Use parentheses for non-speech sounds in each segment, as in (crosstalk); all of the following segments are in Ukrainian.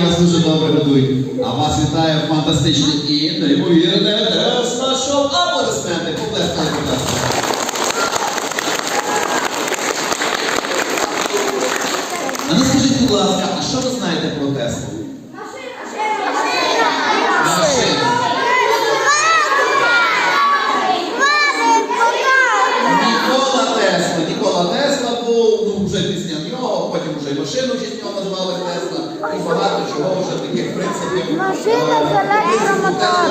вас дуже добре годують. А вас вітає фантастичний і неймовірне Тесла Шоу. Аплодисменти, поплескали, ласка. А ну скажіть, будь ласка, а що ви знаєте про Теслу? Нікола Тесла. Тесла був, ну вже після нього, потім вже і машину в нього назвали Тесла. І багато чого вже таких принципів. Е,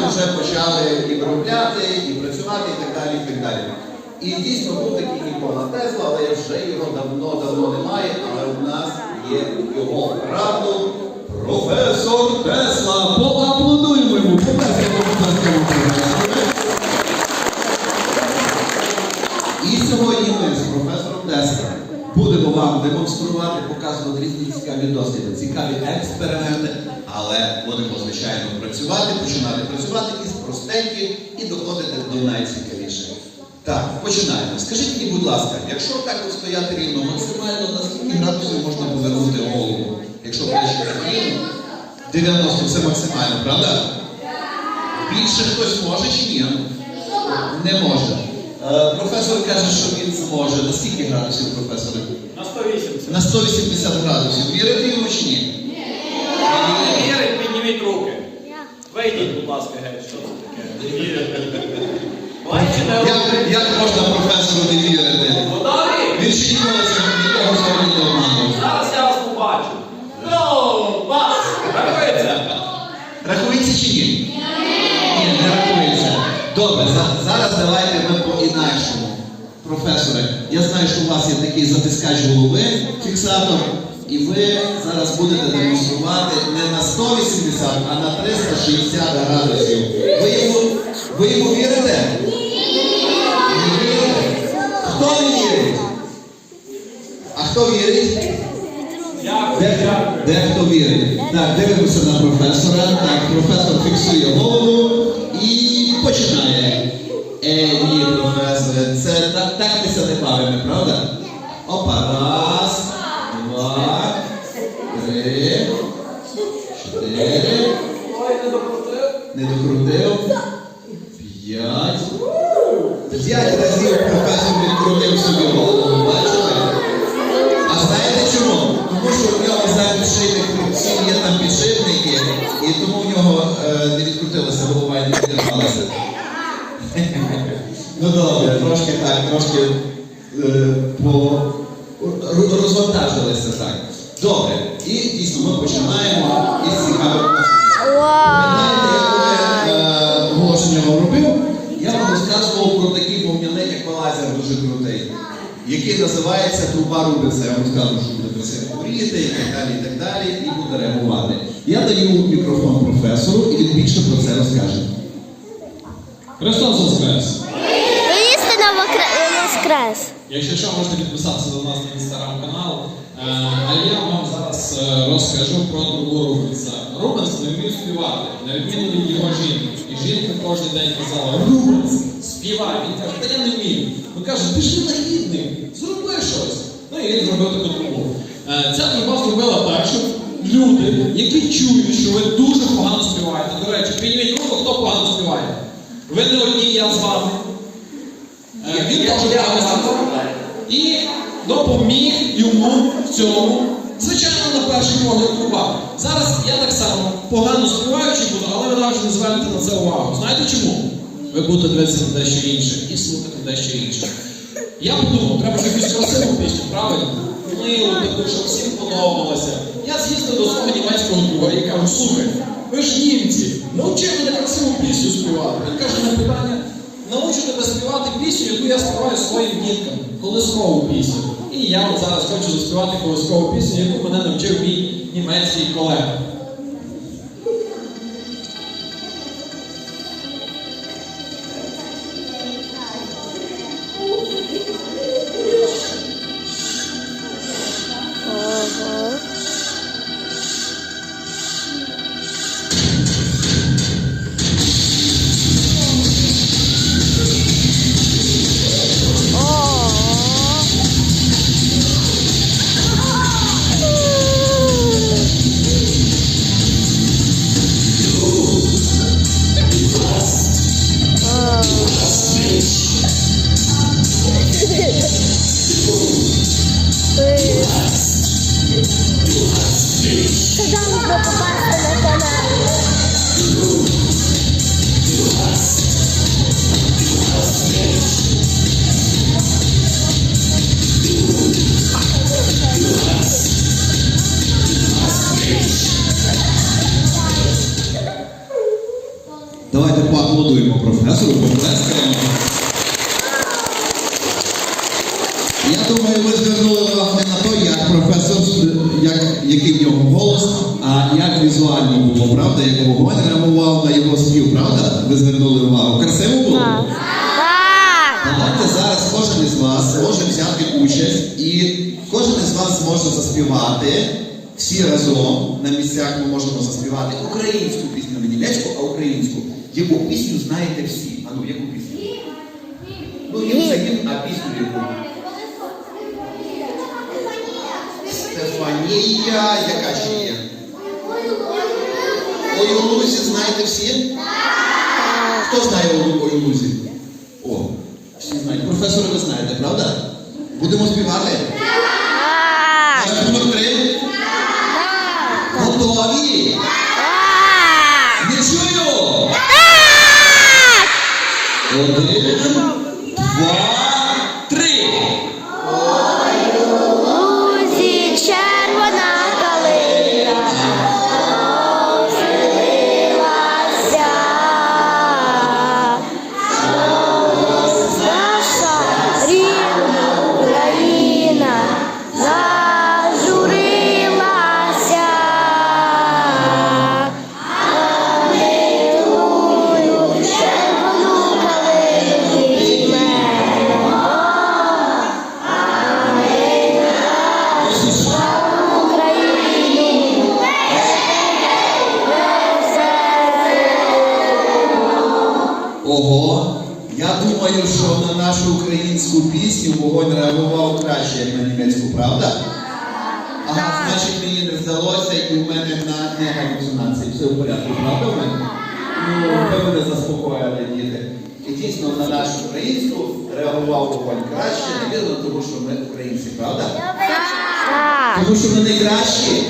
вже почали і виробляти, і працювати, і так далі, і так далі. І дійсно був такий Нікола Тесла, але вже його давно-давно немає, але у нас є його правду. Професор Тесла. Поаплодуємо йому. Поплескаємо. І сьогодні ми з професором Теслом будемо вам демонструвати, показувати різні цікаві досліди, цікаві експерименти, але будемо, звичайно, працювати, починати працювати із простеньких і доходити до найцікавіших. Так, починаємо. Скажіть мені, будь ласка, якщо так стояти рівно, максимально на скільки градусів можна повернути голову? Якщо ближче рівно? 90 це максимально, правда? Більше хтось може чи ні? Не може. Е, професор каже, що він зможе. На скільки градусів, професоре? На 180. На 180 градусів. Вірите йому чи ні? Ні. Не вірить, підніміть руки. Вийдіть, будь ласка, геть, що це таке? Не вірите. Як, як можна професору не вірити? готові? Він ще ніколи цього нікого сьогодні не обманув. Зараз я вас побачу. Ну, бас! Рахується. Рахується чи ні? Ні, не рахується. Добре, за- зараз давайте ми по-інакшому. Професоре, я знаю, що у вас є такий затискач голови, фіксатор, і ви зараз будете демонструвати не на 180, а на 360 градусів. Ви йому, ви йому вірите? Вірите? Хто не вірить? А хто вірить? Де, де хто вірить? Так, дивимося на професора. Так, професор фіксує голову і починає. Е, ні, професоре, це так, так ми це не бавимо, правда? Опа, раз, два, три, чотири. Не докрутив. П'ять. П'ять разів професор відкрутив собі голову, бачите? А знаєте чому? Тому що в нього за підшийних хребців є там підшипники, і тому в нього е, не відкрутилася голова і не підірвалася. (laughs) Ну добре, трошки так, трошки по розвантажилися так. Добре, і дійсно ми починаємо із цікавих як я е, оголошення вам робив, я вам розказував про такий вогняний еквалайзер дуже крутий, який називається труба Рубенса. Я вам розказував, що буде просити горіти і так далі, і так далі, і буде реагувати. Я даю мікрофон професору, і він більше про це розкаже. Христос Воскрес! Істина воскрес. Якщо що, можете підписатися до нас на інстаграм-канал. Е, А я вам зараз е, розкажу про трубу Рубенса. Рубенс не вмів співати, на відміну від його жінки. І жінка кожен день казала, Рубенс, співай. Він каже, та я не вмію. Він каже, ти ж винахідник, зроби щось. Ну і він зробив таку трубу. Е, Ця труба зробила так, щоб люди, які чують, що ви дуже погано співаєте. До речі, підніміть руку, хто погано співає. Ви не одні, я з вами. Е, Він погано. І допоміг йому в цьому. Звичайно, на перший погляд труба. Зараз я так само погано співаючи буду, але ви навіть не звернете на це увагу. Знаєте чому? Ви будете дивитися на дещо інше і слухати дещо інше. Я подумав, треба якусь красиву пісню, правильно? Милу, таку, щоб всім подобалося. Я з'їздив до свого німецького друга і кажу, слухай, ви ж німці, навчи мене красиву пісню співати. Він каже на питання, научу тебе співати пісню, яку я співаю своїм діткам, колискову пісню. І я от зараз хочу заспівати колискову пісню, яку мене навчив мій німецький колега. Давайте поаплодуємо професору, поплескаємо. Я думаю, ви звернули увагу як професор, як, який в нього голос, а як візуально було, правда? Як вогонь реагував на його спів, правда? Ви звернули увагу. Красиво було? Так. Давайте зараз кожен із вас може взяти участь і кожен із вас зможе заспівати всі разом на місцях ми можемо заспівати українську пісню, не німецьку, а українську. Яку пісню знаєте всі? А ну, яку пісню? Ну, їм гімн, а пісню яку? Стефанія, яка ще є? Ой, у лузі знаєте всі? Хто знає ой у лузі? О, всі знають. Професори ви знаєте, правда? Будемо співати? На рахунок три? Готові? Не чую! Один, Ого, я думаю, що на нашу українську пісню вогонь реагував краще, як на німецьку, правда? Ага, значить мені не здалося, і в мене на не галюцинації. Все в порядку, правда в мене? Ну, ви мене заспокоїли, діти. І дійсно на нашу українську реагував вогонь краще, навірно, тому що ми українці, правда? Тому що ми найкращі.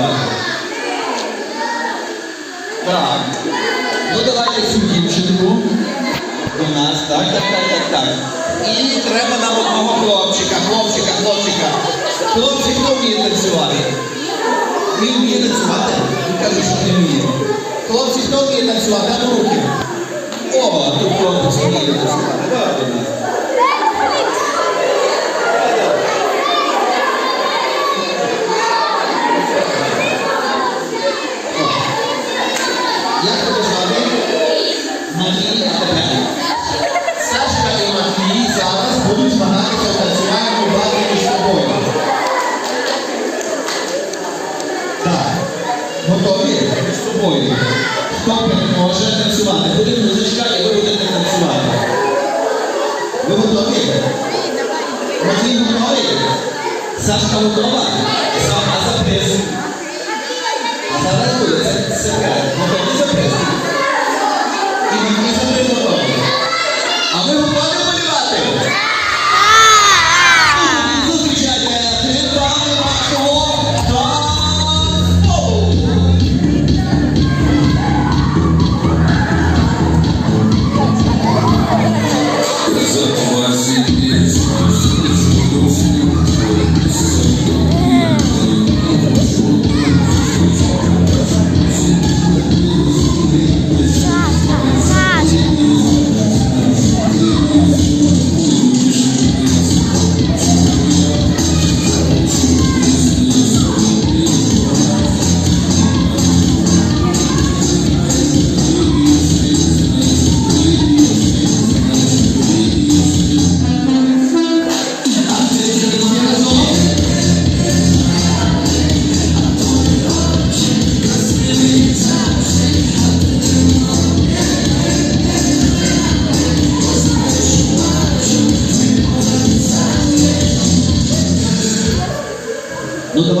Вміє? Так. Ну давайте цю дівчинку до нас, так, так, так, так, так. І треба нам одного хлопчика, хлопчика, хлопчика. Хлопці, хто вміє танцювати? Він вміє танцювати? Він каже, що не вміє. Хлопці, хто вміє танцювати? А ну руки. О, тут хлопець вміє танцювати. Ви готові? Матвій готовий? Сашка готова? Сама за приз. А зараз буде це секрет. Готові за приз? І Матвій за приз готовий. А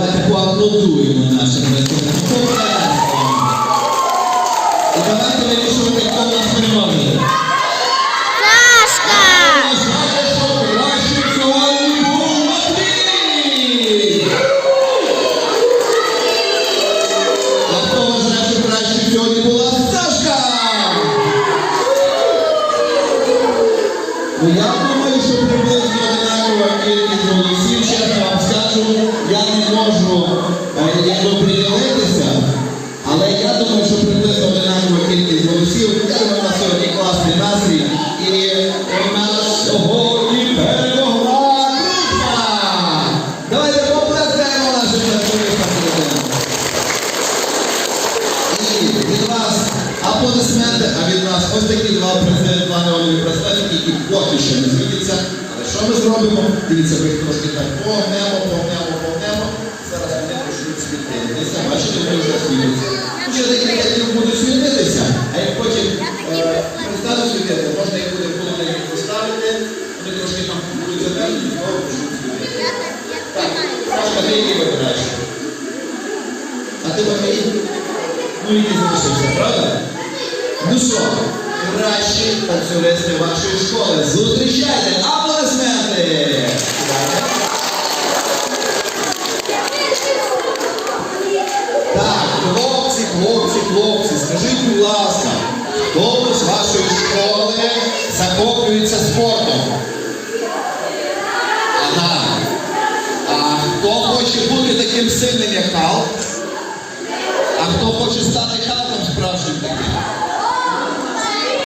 Давайте поаплодуємо нашим працівникам. Нас сьогодні перемогла працівникам. І від вас аплодисменти, а від нас ось такі два презент планові браслетики, які поки що не світяться. Але що ми зробимо? Дивіться, ви трошки так погнемо, погнемо. Зараз вони почнуть світитися. Бачите, вони вже світяться. Ще декілька днів будуть світитися, а як потім е, перестануть світити, можна їх буде в холодильник поставити, вони трошки там будуть замерзли, і знову почнуть світити. Так, Сашка, ти який вибираєш? А ти Матвій? І ти залишився, правда? Ну що, кращі танцюристи вашої школи. Зустрічайте! Аплодисменти! Так, хлопці, хлопці, хлопці, скажіть, будь ласка, хто з вашої школи захоплюється спортом?